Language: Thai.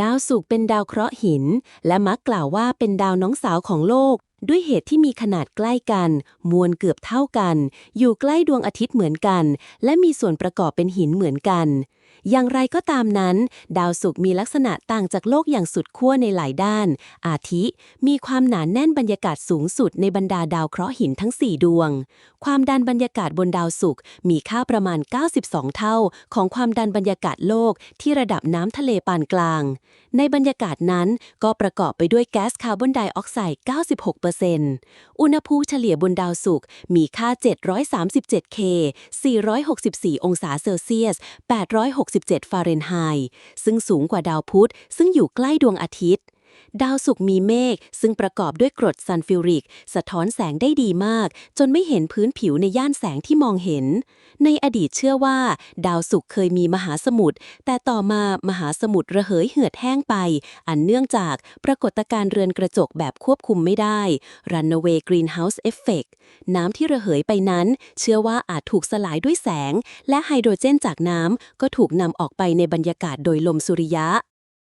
ดาวศุกร์เป็นดาวเคราะห์หิน และมักกล่าวว่าเป็นดาวน้องสาวของโลก ด้วยเหตุที่มีขนาดใกล้กัน มวลเกือบเท่ากัน อยู่ใกล้ดวงอาทิตย์เหมือนกัน และมีส่วนประกอบเป็นหินเหมือนกัน อย่างไรก็ตามนั้น ดาวศุกร์มีลักษณะต่างจากโลกอย่างสุดขั้วในหลายด้าน อาทิ มีความหนานแน่นบรรยากาศสูงสุดในบรรดาดาวเคราะห์หินทั้ง 4 ดวง ความดันบรรยากาศบนดาวศุกร์มีค่าประมาณ 92 เท่า ของความดันบรรยากาศโลกที่ระดับน้ำทะเลปานกลาง ในบรรยากาศนั้นก็ประกอบไปด้วยแก๊สคาร์บอนไดออกไซด์ 96%อุณหภูมิเฉลี่ยบนดาวศุกร์มีค่า 737เค464 องศาเซลเซียส 860 67 ฟาเรนไฮต์ซึ่งสูงกว่าดาวพุธซึ่งอยู่ใกล้ดวงอาทิตย์ ดาวศุกร์มีเมฆซึ่งประกอบด้วยกรดซัลฟิวริก สะท้อนแสงได้ดีมาก จนไม่เห็นพื้นผิวในย่านแสงที่มองเห็น ในอดีตเชื่อว่า ดาวศุกร์เคยมีมหาสมุทรแต่ต่อมามหาสมุทรระเหยเหือดแห้งไป อันเนื่องจากปรากฏการณ์เรือนกระจกแบบควบคุมไม่ได้ Runaway Greenhouse Effect น้ำที่ระเหยไปนั้น เชื่อว่าอาจถูกสลายด้วยแสง และไฮโดรเจนจากน้ำก็ถูกนำออกไปในบรรยากาศโดยลมสุริยะ